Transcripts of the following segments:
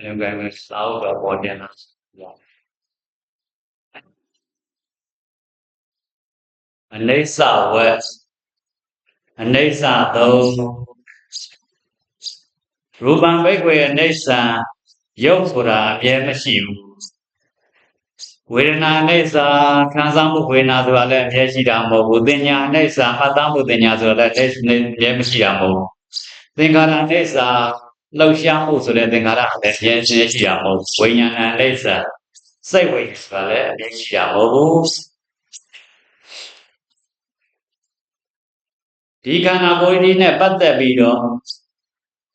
လည်းကဲစာအုပ်တော့ပေါ်တင်လာအနိစ္စဝက်အနိစ္စသုံးရူပံဘိက္ခွေအနိစ္စရုပ်ဆိုတာအမြဲမရှိဘူးဝေဒနာအနိစ္စခံစားမှုဝေဒနာဆိုတာလည်းအမြဲရှိတာမဟုတ်ဘူးသင်ညာအနိစ္စမှတ်သားမှုသင်ညာဆိုတာလည်းအမြဲမရှိတာမဟုတ်ဘူးသင်္ခါရအနိစ္စ လှုပ်ရှားမှုဆိုတဲ့သင်္ခါရအလည်းအမြဲရှိတာမဟုတ်ဘူးဝိညာဏအနိစ္စစိတ်ဝိဆိုတာလည်းအမြဲရှိတာမဟုတ်ဘူးဒီခန္ဓာကိုယ်ကြီးနဲ့ပတ်သက်ပြီးတော့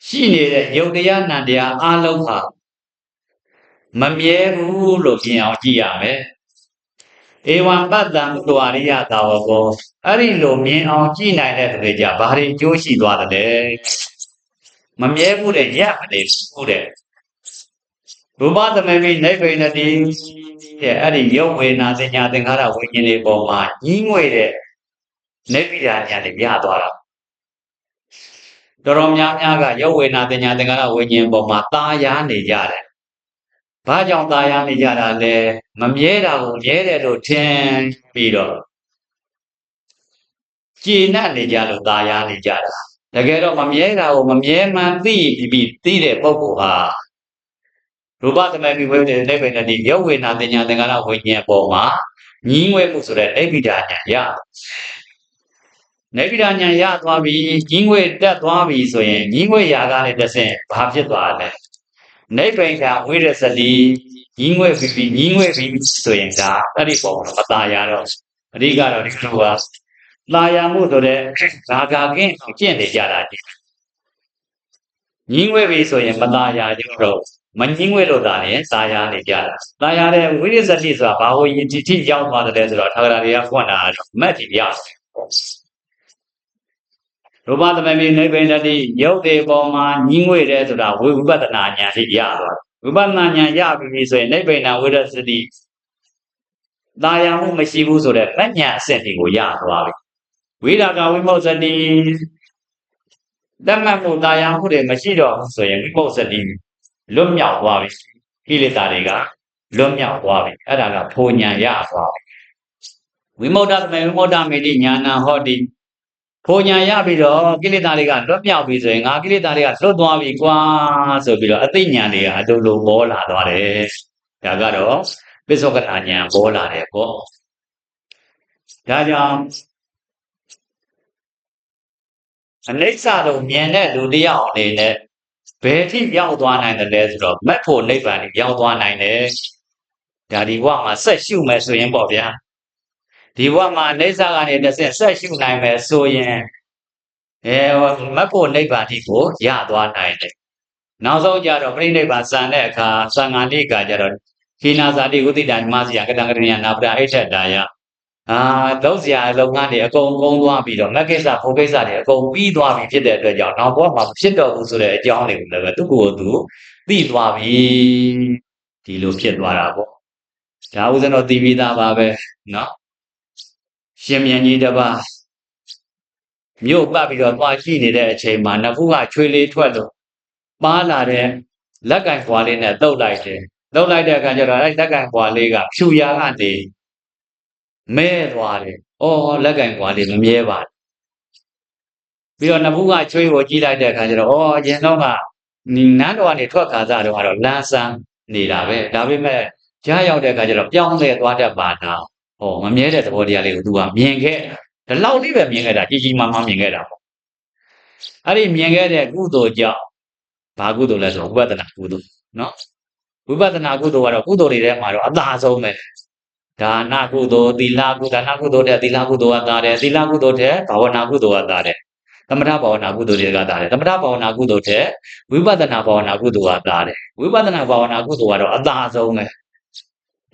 ရှိနေတဲ့ယုတ်တရားနံတရားအလုံးဟာမမြဲဘူးလို့ပြင်အောင်ကြည့်ရမယ်ဧဝံပတ္တံတွာရိယသာဝကောအဲ့ဒီလိုမြင်အောင်ကြည့်နိုင်တဲ့တွေကြဘာတွေကြိုးရှိသွားတယ် မမြဲဘူးတဲ့ရမနေဘူးတဲ့ရူပသမေမိနိဗ္ဗိနတိတဲ့အဲ့ဒီရုပ်ဝေနာစညာသင်္ခါရဝိညာဉ်တွေပေါ်မှာကြီးငွေတဲ့နိဗ္ဗိဒာညာတွေရသွားတာတော်တော်များများကရုပ်ဝေနာသညာသင်္ခါရဝိညာဉ်ပေါ်မှာตาရနေကြတယ်။ဘာကြောင့်ตาရနေကြတာလဲမမြဲတာကိုမြဲတယ်လို့ထင်ပြီးတော့ကြည်နပ်နေကြလို့ตาရနေကြတာ။ တကယ်တော့မမြဲတာကိုမမြဲမှန်သိပြီးပြီးသိတဲ့ပုဂ္ဂိုလ်ဟာရူပသမမိဝိတ္တေနိဗ္ဗာန်တိရုပ်ဝေနာသညာသင်္ခါရဝိညာဉ်ပေါ်မှာညီးငွဲ့မှုဆိုတဲ့အိဗိဒာညာရနေဗိဒာညာရသွားပြီကြီးငွေတက်သွားပြီဆိုရင်ကြီးငွေရာကလည်းတစ်ဆင့်ဘာဖြစ်သွားလဲနေဗိဒာဝိရစတိကြီးငွေပြီပြီကြီးငွေပြီဆိုရင်ဒါအဲ့ဒီပုံမตายရတော့အဓိကတော့ဒီလိုပါ လာယာမှုဆိုတဲ့ဇာကာကင်းအောင်ကျင့်နေကြတာကြီးညင်းဝဲပြီဆိုရင်မလာယာကြတော့မညင်းဝဲလို့သာနဲ့ဇာယာနေကြတာလာယာတဲ့ဝိရိဇတိဆိုတာဘာလို့ယင်တိတိရောက်သွားတယ်ဆိုတော့ထာဂရာတွေကဖွင့်တာတော့မတ်တိပြရူပသမမေနိဗ္ဗိဒတိရုပ်တေပေါ်မှာညင်းဝဲတယ်ဆိုတာဝိဝိပဿနာဉာဏ်လေးရသွားဝိပဿနာဉာဏ်ရပြီဆိုရင်နိဗ္ဗိဒဝိရသတိတာယာမှုမရှိဘူးဆိုတော့ပညာအဆင့်တွေကိုရသွားပြီ ဝိရာဂဝိမု त्स တိတမ္မမှုတာယံဟုတယ်မရှိတော့ဆိုရင်ဝိမု त्स တိလွတ်မြောက်သွားပြီကိလေသာတွေကလွတ်မြောက်သွားပြီအဲ့ဒါကဖိုလ်ညာရသွားပြီဝိမု ddha သမဝိမု ddha မေတိညာဏဟောတိဖိုလ်ညာရပြီးတော့ကိလေသာတွေကလွတ်မြောက်ပြီဆိုရင်ငါကိလေသာတွေကလွတ်သွားပြီကွာဆိုပြီးတော့အသိဉာဏ်တွေကအလိုလိုပေါ်လာသွားတယ်ဒါကတော့ပစ္စောကထာဉာဏ်ပေါ်လာတယ်ပေါ့ဒါကြောင့် အနိစ္စလို့မြင်တဲ့လူတယောက်အနေနဲ့ဘယ်ထိရောက်သွားနိုင်တယ်လဲဆိုတော့မက်ဖို့နိဗ္ဗာန်ကိုရောက်သွားနိုင်တယ်။ဒါဒီဘဝမှာဆက်ရှုမယ်ဆိုရင်ပေါ့ဗျာ။ဒီဘဝမှာအိဋ္ဌကနေတစ်ဆင့်ဆက်ရှုနိုင်မယ်ဆိုရင်အဲမတ်ဖို့နိဗ္ဗာန်တိကိုရသွားနိုင်တယ်နောက်ဆုံးကြတော့ပြိဋိဘစံတဲ့အခါသံဃာတိကကြတော့ခိနာဇာတိဝိတိတမစရာကတံကရဏနာပဒအိဋ္ဌတာယ အာသုံးစရာလုပ်ငန်းတွေအကုန်ကုန်သွားပြီးတော့မက်ကိစ္စဘုကိစ္စတွေအကုန်ပြီးသွားပြီဖြစ်တဲ့အတွက်ကြောင့်နောက်ဘဝမှာဖြစ်တော့ဘူးဆိုတဲ့အကြောင်းတွေကိုလည်းသူ့ကိုယ်သူသိသွားပြီဒီလိုဖြစ်သွားတာပေါ့ဒါဥစဉ်တော့သိပြီးသားပါပဲเนาะရှင်မြန်ကြီးတစ်ပါးမြို့ပတ်ပြီးတော့သွားကြည့်နေတဲ့အချိန်မှာနဖူးကချွေလေးထွက်လို့ပါလာတဲ့လက်ကင်ခွာလေးနဲ့တုတ်လိုက်တယ်တုတ်လိုက်တဲ့အခါကျတော့အဲလက်ကင်ခွာလေးကဖြူရာကနေ မဲသွားတယ်။အော်လက်ကင်ခွာလေးမမြဲပါဘူးပြီးတော့နဖူးကချွေးကိုကြည့်လိုက်တဲ့အခါကျတော့အော်ရင်တော့ကနန်းတော်ကနေထွက်ခါစားတော့ကတော့လမ်းဆန်းနေတာပဲဒါပေမဲ့ကြားရောက်တဲ့အခါကျတော့ပြောင်းလဲသွားတတ်ပါတော့ဟောမမြဲတဲ့သဘောတရားလေးကို तू ကမြင်ခဲ့ဒီလောက်လေးပဲမြင်ခဲ့တာကြီးကြီးမားမားမြင်ခဲ့တာပေါ့အဲ့ဒီမြင်ခဲ့တဲ့ကုသိုလ်ကြောင့်ဘာကုသိုလ်လဲဆိုတော့ဝိပဿနာကုသိုလ်နော်ဝိပဿနာကုသိုလ်ကတော့ကုသိုလ်တွေထဲမှာတော့အသာဆုံးပဲ ဒါနကုသိုလ်သီလကုဒါနကုသိုလ်တဲ့သီလကုသိုလ်ကသာတယ်သီလကုသိုလ်တဲ့ဘာဝနာကုသိုလ်ကသာတယ်သမထဘာဝနာကုသိုလ်တွေကသာတယ်သမထဘာဝနာကုသိုလ်တဲ့ဝိပဿနာဘာဝနာကုသိုလ်ကသာတယ်ဝိပဿနာဘာဝနာကုသိုလ်ကတော့အသာဆုံးပဲ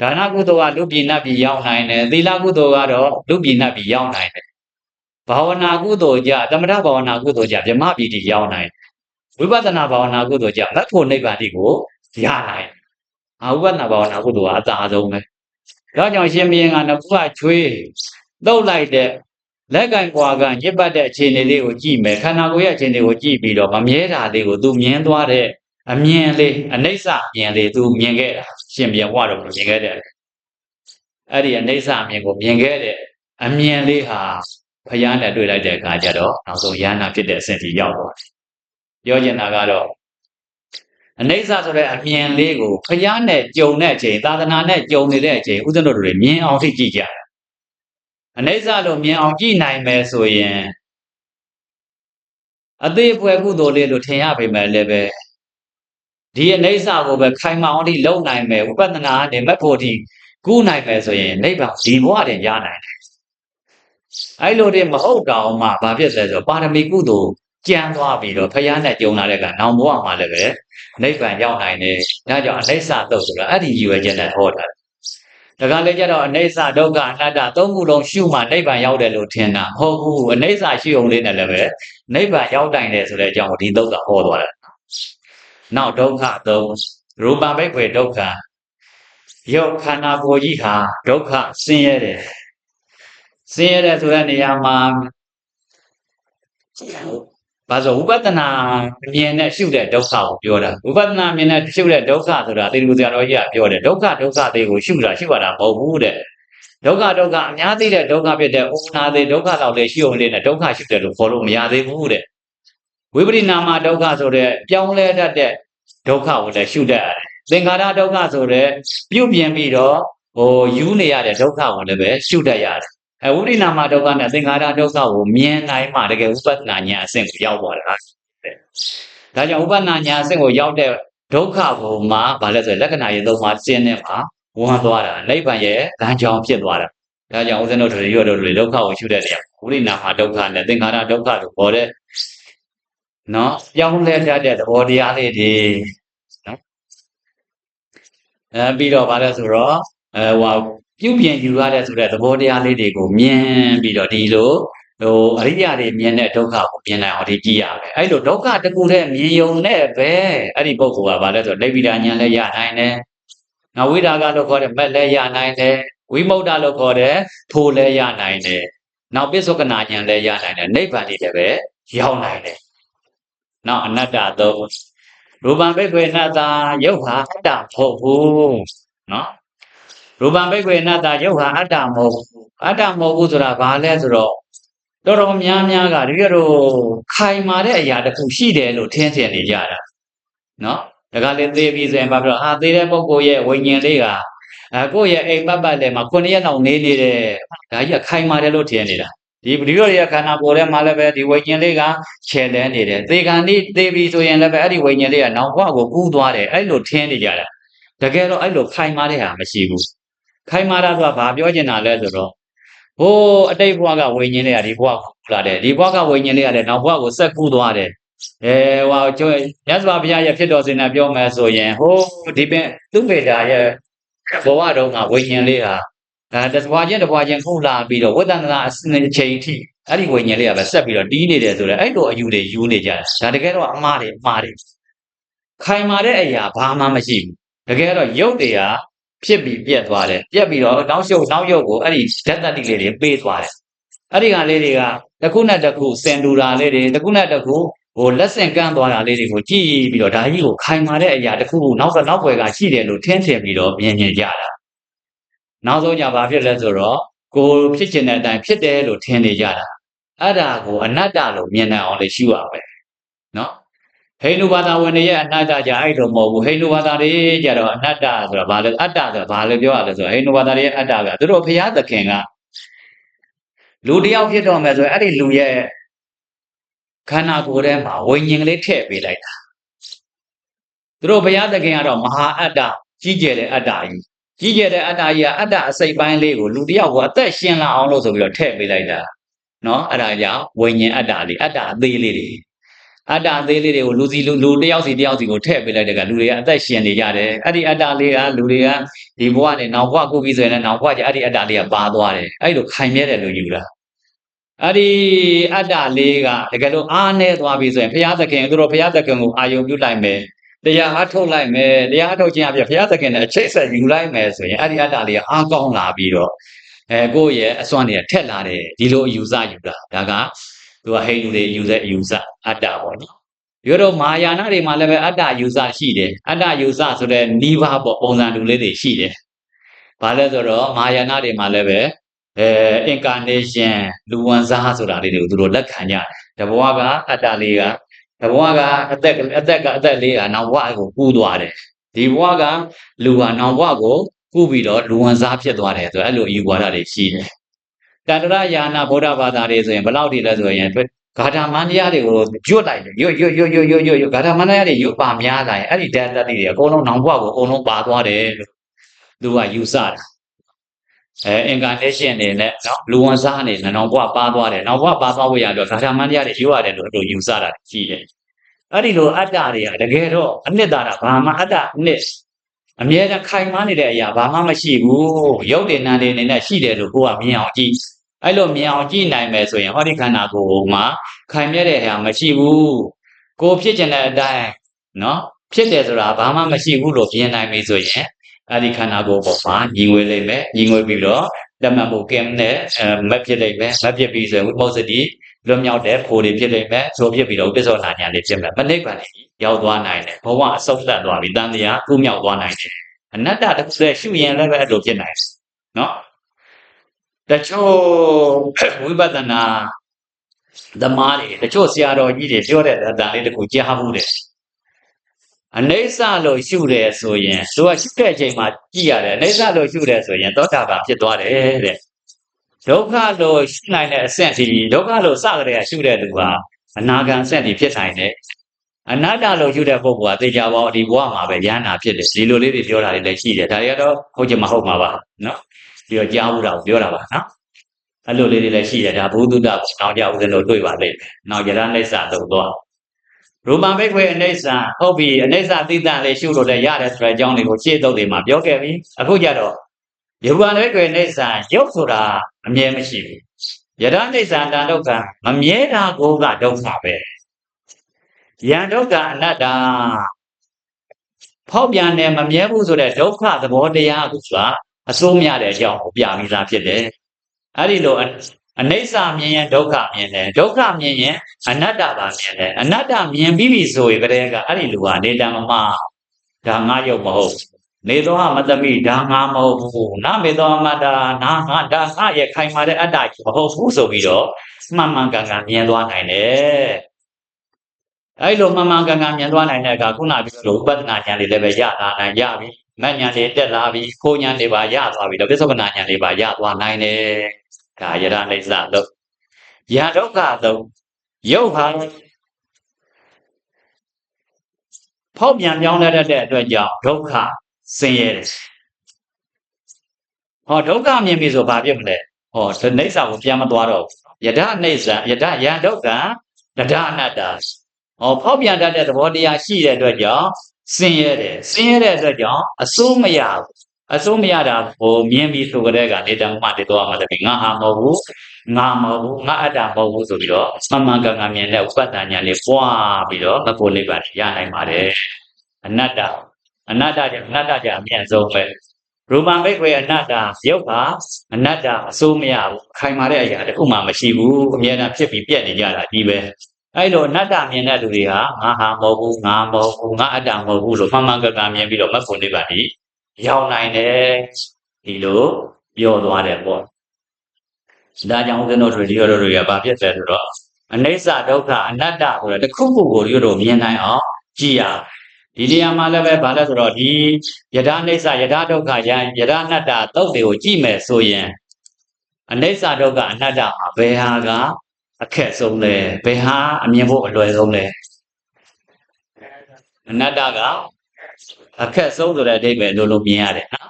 ဒါနကုသိုလ်ကလူပြည်နတ်ပြည်ရောက်နိုင်တယ်သီလကုသိုလ်ကတော့လူပြည်နတ်ပြည်ရောက်နိုင်တယ်ဘာဝနာကုသိုလ်ကြသမထဘာဝနာကုသိုလ်ကြဗြဟ္မပြည်တိရောက်နိုင်ဝိပဿနာဘာဝနာကုသိုလ်ကြမတ်ဖို့နိဗ္ဗာန်တိကိုရနိုင်အာဝိပဿနာဘာဝနာကုသိုလ်ကအသာဆုံးပဲ ဒါကြောင့်ရှင်ဘုရင်ကနခုကချွေးတုတ်လိုက်တဲ့လက်ကင်ကွာကညစ်ပတ်တဲ့အခြေအနေလေးကိုကြည့်မယ်ခန္ဓာကိုယ်ရဲ့အခြေအနေကိုကြည့်ပြီးတော့မမြဲတာလေးကိုသူမြင်သွားတဲ့အမြင်လေးအနိစ္စအမြင်လေးသူမြင်ခဲ့တာရှင်ပြန်ဝတော့မြင်ခဲ့တယ်အဲ့ဒီအနိစ္စအမြင်ကိုမြင်ခဲ့တဲ့အမြင်လေးဟာဖယားနဲ့တွေ့လိုက်တဲ့အခါကျတော့နောက်ဆုံးယန္နာဖြစ်တဲ့အဆင့်ကြီးရောက်သွားတယ်ပြောချင်တာကတော့ အနိစ္စဆိုတဲ့အမြင်လေးကိုဖယားနဲ့ကြုံတဲ့အချိန်သာသနာနဲ့ကြုံနေတဲ့အချိန်ဥဒ္ဒတို့တွေမြင်အောင်ထိကြည့်ကြတယ်အနိစ္စလို့မြင်အောင်ကြည့်နိုင်မယ်ဆိုရင်အသေးအဖွဲကုသိုလ်လေးလို့ထင်ရပေမဲ့လည်းပဲဒီအနိစ္စကိုပဲခိုင်မာအောင်ထိလုံနိုင်မယ်ဥပဒနာနဲ့မက်ဖို့ထိကူးနိုင်မယ်ဆိုရင်နိဗ္ဗာန်ဒီဘဝတည်းရနိုင်တယ်အဲ့လိုတည်းမဟုတ်တော့မှဘာဖြစ်လဲဆိုပါရမီကုသိုလ် ကြံသွားပြီးတော့ဖယားနဲ့ကြုံလာတဲ့ကနောင်ဘဝမှာလည်းပဲနိဗ္ဗာန်ရောက်နိုင်တယ်ဒါကြောင့်အနိစ္စတုတ်ဆိုတာအဲ့ဒီရည်ရွယ်ချက်နဲ့ဟောတာဒါကလည်းကြတော့အနိစ္စဒုက္ခအနတ္တသုံးခုလုံးရှုမှနိဗ္ဗာန်ရောက်တယ်လို့ထင်တာမဟုတ်ဘူးအနိစ္စရှိုံလေးနဲ့လည်းပဲနိဗ္ဗာန်ရောက်နိုင်တယ်ဆိုတဲ့အကြောင်းကိုဒီသုတ်ကဟောသွားတာနောက်ဒုက္ခသုံးရူပဘိက္ခွေဒုက္ခရုပ်ခန္ဓာကိုယ်ကြီးဟာဒုက္ခဆင်းရဲတယ်ဆင်းရဲတယ်ဆိုတဲ့နေရာမှာ ဘာလို့ဝိပဿနာမြင်နဲ့ရှုတဲ့ဒုက္ခကိုပြောတာဝိပဿနာမြင်နဲ့ရှုတဲ့ဒုက္ခဆိုတာသေလူဆရာတော်ကြီးကပြောတယ်ဒုက္ခဒုက္ခသေးကိုရှုတာရှုရတာမဟုတ်ဘူးတဲ့ဒုက္ခဒုက္ခအများသိတဲ့ဒုက္ခဖြစ်တဲ့ဥပနာသေးဒုက္ခတော့လေရှုုံလေးနဲ့ဒုက္ခရှုတယ်လို့ခေါ်လို့မရသေးဘူးတဲ့ဝိပရိနာမဒုက္ခဆိုတဲ့ပြောင်းလဲတတ်တဲ့ဒုက္ခကိုလည်းရှုတတ်ရတယ်သင်္ခါရဒုက္ခဆိုတဲ့ပြုတ်ပြင်ပြီးတော့ဟိုယူနေရတဲ့ဒုက္ခကိုလည်းပဲရှုတတ်ရတယ် အဲဝိရိနာမဒုက္ခနဲ့သင်္ခါရဒုက္ခကိုမြင်နိုင်မှတကယ်ဥပဒနာညာအဆင့်ကိုရောက်သွားတာတဲ့ဒါကြောင့်ဥပဒနာညာအဆင့်ကိုရောက်တဲ့ဒုက္ခကိုမှဘာလဲဆိုရင်လက္ခဏာရေးသုံးပါးကျင်းနေမှာဝန်သွားတာနိဗ္ဗာန်ရဲ့လမ်းကြောင်းဖြစ်သွားတာဒါကြောင့်ဦးဇင်းတို့တွေရွတ်တို့တွေဒုက္ခကိုရှုတဲ့နေရာဝိရိနာမဒုက္ခနဲ့သင်္ခါရဒုက္ခလို့ခေါ်တဲ့နော်ပြောင်းလဲတတ်တဲ့သဘောတရားလေးတွေနော်အဲပြီးတော့ဗါလဲဆိုတော့အဲဟို ပြုပြင်ယူရတဲ့ဆိုတဲ့သဘောတရားလေးတွေကိုမြင်ပြီးတော့ဒီလိုဟိုအရိယာတွေမြင်တဲ့ဒုက္ခကိုမြင်နိုင်အောင်ဒီကြည့်ရမယ်အဲ့လိုဒုက္ခတကူတဲ့မြင်ယုံနဲ့ပဲအဲ့ဒီပုဂ္ဂိုလ်ကဗါလဲဆိုလိဗ္ဗိဒာဉာဏ်လည်းရနိုင်တယ်နောက်ဝိဒါကလို့ခေါ်တဲ့မက်လည်းရနိုင်တယ်ဝိမု ക്ത လို့ခေါ်တဲ့ထိုးလည်းရနိုင်တယ်နောက်ပိဿကနာဉာဏ်လည်းရနိုင်တယ်နိဗ္ဗာန်လေးလည်းပဲရောက်နိုင်တယ်နောက်အနတ္တသုံးရူပံဘိက္ခွေအနတ္တရုပ်ဟာအတ္တမဟုတ်ဘူးနော် ရူပံဘိက္ခွေအနတ္တရုပ်ဟာအတ္တမဟုတ်ဘူးအတ္တမဟုတ်ဘူးဆိုတာဘာလဲဆိုတော့တော်တော်များများကတကယ်တော့ခိုင်မာတဲ့အရာတစ်ခုရှိတယ်လို့ထင်ထင်နေကြတာနော်ဒါကလည်းသေပြီဆိုရင်ဘာဖြစ်လို့ဟာသေတဲ့ပုဂ္ဂိုလ်ရဲ့ဝိညာဉ်လေးကအဲကိုယ့်ရဲ့အိမ်ပတ်ပတ်လည်းမှာခုနှစ်ရက်နောက်နေနေတယ်ဒါကြီးကခိုင်မာတယ်လို့ထင်နေတာဒီပရိယောရဲ့ခန္ဓာကိုယ်ထဲမှာလည်းပဲဒီဝိညာဉ်လေးကခြေလဲနေတယ်သေကံဒီသေပြီဆိုရင်လည်းပဲအဲ့ဒီဝိညာဉ်လေးကနောက်ဘဝကိုကူးသွားတယ်အဲ့လိုထင်နေကြတာတကယ်တော့အဲ့လိုခိုင်မာတဲ့ဟာမရှိဘူး ခိုင်မာတာကဘာပြောချင်တာလဲဆိုတော့ဟိုးအတိတ်ဘဝကဝိညာဉ်လေးကဒီဘဝကိုကူလာတယ်ဒီဘဝကဝိညာဉ်လေးကလည်းနောက်ဘဝကိုဆက်ကူးသွားတယ်အဲဟိုကျွရသဗျာဘုရားရဲ့ဖြစ်တော်စင်နဲ့ပြောမယ်ဆိုရင်ဟိုးဒီပင်သူမေတာရဲ့ဘဝတုန်းကဝိညာဉ်လေးဟာဒါတပွားချင်းတပွားချင်းခုလာပြီးတော့ဝိသန္တနာအချိန်အထိအဲ့ဒီဝိညာဉ်လေးကပဲဆက်ပြီးတော့တီးနေတယ်ဆိုတော့အဲ့လိုအယူတွေယူနေကြတာဒါတကယ်တော့အမှားတွေအမှားတွေခိုင်မာတဲ့အရာဘာမှမရှိဘူးတကယ်တော့ရုပ်တွေက ဖြစ်ပြီးပြက်သွားတယ်ပြက်ပြီးတော့နောက်ရှုပ်နောက်ရုပ်ကိုအဲ့ဒီဓာတ်တတိလေးတွေပေးသွားတယ်အဲ့ဒီကလေးတွေကတစ်ခုနဲ့တစ်ခုစင်တူတာလေးတွေတစ်ခုနဲ့တစ်ခုဟိုလက်ဆင့်ကမ်းသွားတာလေးတွေကိုကြည့်ပြီးတော့ဒါကြီးကိုခိုင်မာတဲ့အရာတစ်ခုခုနောက်ကနောက်ွယ်ကရှိတယ်လို့ထင်ထင်ပြီးတော့မြင်မြင်ကြတာနောက်ဆုံးညဘာဖြစ်လဲဆိုတော့ကိုဖြစ်ချင်တဲ့အတိုင်းဖြစ်တယ်လို့ထင်နေကြတာအဲ့ဒါကိုအနတ္တလို့မြင်နိုင်အောင်လေရှိရမယ်နော် ဟိန္ဒူဘာသာဝင်တွေရဲ့အနတ္တကြအဲ့လိုမဟုတ်ဘူးဟိန္ဒူဘာသာတွေကြတော့အနတ္တဆိုတာဘာလဲအတ္တဆိုတာဘာလဲပြောရလဲဆိုတော့ဟိန္ဒူဘာသာတွေရဲ့အတ္တကသူတို့ဘုရားသခင်ကလူတယောက်ဖြစ်တော့မယ်ဆိုရင်အဲ့ဒီလူရဲ့ခန္ဓာကိုယ်ထဲမှာဝိညာဉ်ကလေးထည့်ပေးလိုက်တာသူတို့ဘုရားသခင်ကတော့မဟာအတ္တကြီးကျယ်တဲ့အတ္တကြီးကြီးကျယ်တဲ့အတ္တကြီးကအတ္တအစိတ်ပိုင်းလေးကိုလူတယောက်ကအသက်ရှင်လာအောင်လို့ဆိုပြီးတော့ထည့်ပေးလိုက်တာနော်အဲ့ဒါကြောင့်ဝိညာဉ်အတ္တလေးအတ္တအသေးလေးတွေ အတ္တအသေးလေးတွေကိုလူစီလူလူတယောက်စီတယောက်စီကိုထည့်ပေးလိုက်တဲ့ကလူတွေကအသက်ရှင်နေကြတယ်အဲ့ဒီအတ္တလေးကလူတွေကဒီဘဝနဲ့နောက်ဘဝကိုပြီးဆိုရင်လည်းနောက်ဘဝကျအဲ့ဒီအတ္တလေးကပါသွားတယ်အဲ့လိုခိုင်မြဲတယ်လို့ယူတာအဲ့ဒီအတ္တလေးကတကယ်လို့အားနေသွားပြီဆိုရင်ဘုရားသခင်သူတို့ဘုရားသခင်ကိုအာယုံပြုလိုက်မယ်တရားအထုတ်လိုက်မယ်တရားအထုတ်ခြင်းအပြင်ဘုရားသခင်နဲ့အချိတ်ဆက်ယူလိုက်မယ်ဆိုရင်အဲ့ဒီအတ္တလေးကအားကောင်းလာပြီးတော့အဲကိုယ့်ရဲ့အစွမ်းတွေကထက်လာတယ်ဒီလိုအယူဆယူတာဒါက သူကဟိန္ဒူတွေယူတဲ့အယူဆအတ္တပေါ့နော်ပြောတော့မာယာနာတွေမှာလည်းပဲအတ္တယူဆရှိတယ်အတ္တယူဆဆိုတဲ့နိဗ္ဗာန်ပေါ့ပုံစံတူလေးတွေရှိတယ်ဘာလဲဆိုတော့မာယာနာတွေမှာလည်းပဲအဲ incarnation လူဝင်စားဆိုတာလေးတွေကိုသူတို့လက်ခံကြတယ်တဘဝကအတ္တလေးကတဘဝကအသက်အသက်ကအသက်လေးကနောက်ဘဝကိုကူးသွားတယ်ဒီဘဝကလူဟာနောက်ဘဝကိုကူးပြီးတော့လူဝင်စားဖြစ်သွားတယ်ဆိုတော့အဲ့လိုအယူဝါဒတွေရှိတယ် တတရယာနာဗုဒ္ဓဘာသာတွေဆိုရင်ဘယ်လောက်ထိလဲဆိုရင်ဂါထာမန္တရားတွေကိုရွတ်လိုက်တယ်ရွတ်ရွတ်ရွတ်ရွတ်ရွတ်ရွတ်ရွတ်ဂါထာမန္တရားတွေရွတ်ပါများလာရင်အဲ့ဒီတန်တတိတွေအကုန်လုံးနောင်ဘဝကိုအကုန်လုံးပါသွားတယ်လို့သူကယူဆတာအဲ incarnation အနေနဲ့နော်လူဝန်စားအနေနဲ့နောင်ဘဝပါသွားတယ်နောင်ဘဝပါသွားဖို့ရတော့ဂါထာမန္တရားတွေရွတ်ရတယ်လို့သူယူဆတာရှိတယ်အဲ့ဒီလိုအတ္တတွေကတကယ်တော့အနှစ်သာရဘာမှအတ္တအနှစ်အမြဲတမ်းခိုင်မာနေတဲ့အရာဘာမှမရှိဘူးရုပ်တည်နာနေနေနဲ့ရှိတယ်လို့ကိုကမြင်အောင်ကြည့် အဲ့လိုမြင်အောင်ကြည့်နိုင်မယ်ဆိုရင်ဟောဒီခန္ဓာကိုယ်မှာခိုင်မြဲတဲ့ဟာမရှိဘူးကိုဖြစ်ကျင်တဲ့အတိုင်းနော်ဖြစ်တယ်ဆိုတာဘာမှမရှိဘူးလို့ပြင်နိုင်ပြီဆိုရင်အဲ့ဒီခန္ဓာကိုယ်ပေါ်မှာညီငွေလိမ့်မယ်ညီငွေပြီးတော့တမန်မှုကင်းနဲ့အဲမဖြစ်လိမ့်မယ်မဖြစ်ပြီးဆိုရင်ဝိမောစတိလွတ်မြောက်တဲ့ဖို့တွေဖြစ်လိမ့်မယ်ဆိုဖြစ်ပြီးတော့ဥပ္ပစ္စောနာညာလေးဖြစ်မယ်မနိဗ္ဗာန်ကြီးရောက်သွားနိုင်တယ်ဘဝအဆုံးသတ်သွားပြီတန်တရားကုမြောက်သွားနိုင်တယ်အနတ္တတစ်ခုတည်းရှုရင်လည်းပဲအဲ့လိုဖြစ်နိုင်တယ်နော် တချို့ဝိပဿနာသမားတွေတချို့ဆရာတော်ကြီးတွေပြောတဲ့အတန်လေးတခုကြားမှုတယ်အနိစ္စလို့ရှုတယ်ဆိုရင်သူကရှုတဲ့အချိန်မှာကြည့်ရတယ်အနိစ္စလို့ရှုတယ်ဆိုရင်သောတာပန်ဖြစ်သွားတယ်တဲ့ဒုက္ခလို့ရှုနိုင်တဲ့အဆင့်ဒီဒုက္ခလို့စကြတဲ့ရှုတဲ့လူကအနာဂံဆင့်ဒီဖြစ်နိုင်တယ်အနတ္တလို့ရှုတဲ့ပုဂ္ဂိုလ်ကသိကြပါဦးဒီဘဝမှာပဲယန္တာဖြစ်တယ်ဒီလိုလေးတွေပြောတာတွေလည်းရှိတယ်ဒါတွေကတော့ဟုတ်ချင်မဟုတ်မှာပါနော် ပြီးတော့ကြားဘူးတာကိုပြောတာပါနော်အဲ့လိုလေးတွေလည်းရှိတယ်ဒါဘုဒ္ဓတာနောက်ကြဦးဇင်းတို့တွေ့ပါလိမ့်မယ်နောက်ယရနိစ္စတော့သွားရူပံဘိက္ခွေအနိစ္စဟုတ်ပြီအနိစ္စသိတန်လေးရှုလို့လည်းရတယ်ဆိုတဲ့အကြောင်းလေးကိုရှင်းတော့တွေမှာပြောခဲ့ပြီအခုကြတော့ရူပံဘိက္ခွေအနိစ္စရုပ်ဆိုတာအမြဲမရှိဘူးယရနိစ္စတန်ဒုက္ခမမြဲတာကိုကဒုက္ခပဲယံဒုက္ခအနတ္တဖောက်ပြန်တယ်မမြဲဘူးဆိုတဲ့ဒုက္ခသဘောတရားကိုက အစိုးမရတဲ့အကြောင်းကိုပြပြီးသားဖြစ်တယ်အဲ့ဒီလိုအနိစ္စမြင်ရင်ဒုက္ခမြင်တယ်ဒုက္ခမြင်ရင်အနတ္တပါမြင်တယ်အနတ္တမြင်ပြီးပြီဆိုရင်ကတည်းကအဲ့ဒီလူဟာနေတံမမဒါငါရုပ်မဟုတ်နေသောမတမိဒါငါမဟုတ်ဘူးနာမေသောမတ္တာနာငါဒါငါရဲ့ခိုင်မာတဲ့အတ္တမဟုတ်ဘူးဆိုပြီးတော့မှန်မှန်ကန်ကန်မြင်သွားနိုင်တယ်အဲ့လိုမှန်မှန်ကန်ကန်မြင်သွားနိုင်တဲ့အခါခုနပြောလို့ဥပဒနာဉာဏ်လေးလည်းပဲရလာနိုင်ရပြီ မဉာဏ်လေးတက်လာပြီကိုဉာဏ်လေးပါရသွားပြီတော့ပစ္စုပ္ပနာဉာဏ်လေးပါရသွားနိုင်တယ်ဒါယရနိစ္စလို့ယဒုက္ခတော့ရုပ်ဟာဖောက်ပြန်ပြောင်းလဲတတ်တဲ့အတွက်ကြောင့်ဒုက္ခဆင်းရဲတယ်ဟောဒုက္ခမြင်ပြီဆိုဘာဖြစ်မလဲဟောဒီနိစ္စကိုပြန်မသွားတော့ဘူးယဒနိစ္စယဒယဒုက္ခတဒအနတ္တဟောဖောက်ပြန်တတ်တဲ့သဘောတရားရှိတဲ့အတွက်ကြောင့် ဆင်းရဲတယ်ဆင်းရဲတဲ့အတွက်ကြောင့်အစိုးမရဘူးအစိုးမရတာဟိုမြင်ပြီးဆိုကြတဲ့ကနေတမှတည်သွားမှတည်းငါဟာမဟုတ်ဘူးငါမဟုတ်ဘူးငါအတ္တမဟုတ်ဘူးဆိုပြီးတော့မမှန်ကန်ကန်မြင်တဲ့ဥပဒညာလေးပွားပြီးတော့မဖို့နိဗ္ဗာန်ရနိုင်ပါတယ်အနတ္တအနတ္တကြောင့်အနတ္တကြောင့်အမြတ်ဆုံးပဲရူပံဘိက္ခွေအနတ္တရုပ်ဟာအနတ္တအစိုးမရဘူးခိုင်မာတဲ့အရာတခုမှမရှိဘူးအမြဲတမ်းဖြစ်ပြီးပြက်နေကြတာကြီးပဲ အဲ့လိုအနတ္တမြင်တဲ့လူတွေဟာငါဟာမဟုတ်ဘူးငါမဟုတ်ဘူးငါအတ္တမဟုတ်ဘူးလို့မှန်မှန်ကန်ကန်မြင်ပြီးတော့မဖို့နိဗ္ဗာန်ကြီးရောက်နိုင်တယ်ဒီလိုပြောသွားတယ်ပေါ့ဒါကြောင့်ဦးဇင်းတို့တွေဒီလိုတွေကဘာဖြစ်လဲဆိုတော့အနိစ္စဒုက္ခအနတ္တဆိုတဲ့တစ်ခုခုကိုတို့မြင်နိုင်အောင်ကြည်ရဒီနေရာမှာလည်းပဲဘာလဲဆိုတော့ဒီယထာအိဋ္ဌယထာဒုက္ခယယထာအနတ္တတုတ်တွေကိုကြည့်မယ်ဆိုရင်အနိစ္စဒုက္ခအနတ္တမှာဘယ်ဟာက အခက်ဆုံးလဲဘယ်ဟာအမြင်ဖို့အလွယ်ဆုံးလဲအနတ္တကအခက်ဆုံးဆိုတဲ့အဓိပ္ပာယ်လိုလိုမြင်ရတယ်နော်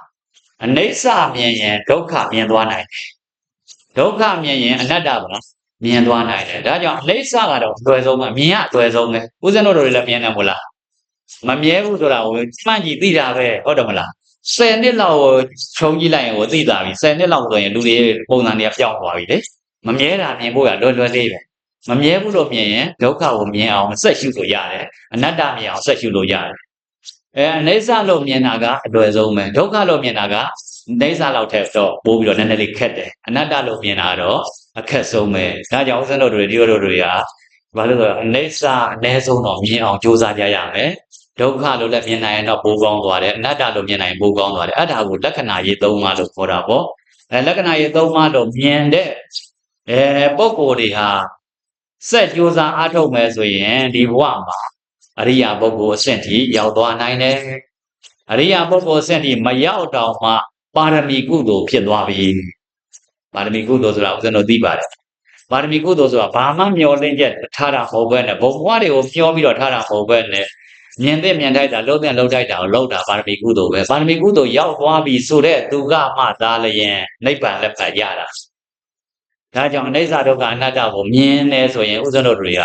အနိစ္စမြင်ရင်ဒုက္ခမြင်သွားနိုင်တယ်ဒုက္ခမြင်ရင်အနတ္တပါမြင်သွားနိုင်တယ်ဒါကြောင့်အနိစ္စကတော့အလွယ်ဆုံးပဲမြင်ရအလွယ်ဆုံးပဲဦးဇင်းတို့တွေလည်းမြင်တယ်မို့လားမမြဲဘူးဆိုတာကိုမှန်ကြည့်သိတာပဲဟုတ်တယ်မလား10နှစ်လောက်ကိုခြုံကြည့်လိုက်ရင်ကိုသိတာပြီ10နှစ်လောက်ဆိုရင်လူတွေပုံစံတွေကပြောင်းသွားပြီလေ မမြဲတာမြင်ဖို့ကလွယ်လွယ်လေးပဲမမြဲဘူးလို့မြင်ရင်ဒုက္ခကိုမြင်အောင်ဆက်ရှုလို့ရတယ်အနတ္တမြင်အောင်ဆက်ရှုလို့ရတယ်အဲအနေဆလို့မြင်တာကအလွယ်ဆုံးပဲဒုက္ခလို့မြင်တာကနေဆလောက်ထက်တော့ပိုးပြီးတော့နည်းနည်းလေးခက်တယ်အနတ္တလို့မြင်တာတော့အခက်ဆုံးပဲဒါကြောင့်ဦးဇင်းတို့တွေဒီလိုတို့တွေကဘာလို့လဲဆိုတော့အနေစာအ ਨੇ ဆုံးတော့မြင်အောင်ကြိုးစားကြရမယ်ဒုက္ခလို့လည်းမြင်နိုင်ရင်တော့ပိုကောင်းသွားတယ်အနတ္တလို့မြင်နိုင်ရင်ပိုကောင်းသွားတယ်အဲ့ဒါကိုလက္ခဏာရေးသုံးပါလို့ခေါ်တာပေါ့အဲလက္ခဏာရေးသုံးပါလို့မြင်တဲ့ အဲပုံကိုယ်တွေဟာစက်ကြိုးစားအားထုတ်မယ်ဆိုရင်ဒီဘဝမှာအရိယာပုဂ္ဂိုလ်အဆင့်ထိရောက်သွားနိုင်တယ်အရိယာပုဂ္ဂိုလ်အဆင့်ထိမရောက်တော့မှပါရမီကုသိုလ်ဖြစ်သွားပြီပါရမီကုသိုလ်ဆိုတာဦးဇင်းတို့သိပါတယ်ပါရမီကုသိုလ်ဆိုတာဘာမှမျောလင့်ချက်ထားတာမဟုတ်ဘဲနဲ့ဘုံဘဝတွေကိုမျောပြီးတော့ထားတာမဟုတ်ဘဲနဲ့မြင်တဲ့မြင်ထိုက်တာလှုပ်တဲ့လှုပ်ထိုက်တာကိုလှုပ်တာပါရမီကုသိုလ်ပဲပါရမီကုသိုလ်ရောက်သွားပြီဆိုတဲ့သူကမှသာလျင်နိဗ္ဗာန်လက်ဖက်ရတာ ဒါကြောင့်အနိစ္စဒုက္ခအနတ္တကိုမြင်နေဆိုရင်ဦးဇင်းတို့တွေက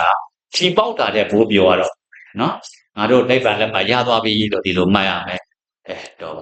ခြိပေါက်တာတဲ့ဘိုးပြောရတော့နော်ငါတို့နိဗ္ဗာန်လက်ဖက်ရသွားပြီလို့ဒီလိုမှတ်ရမယ်အဲတော့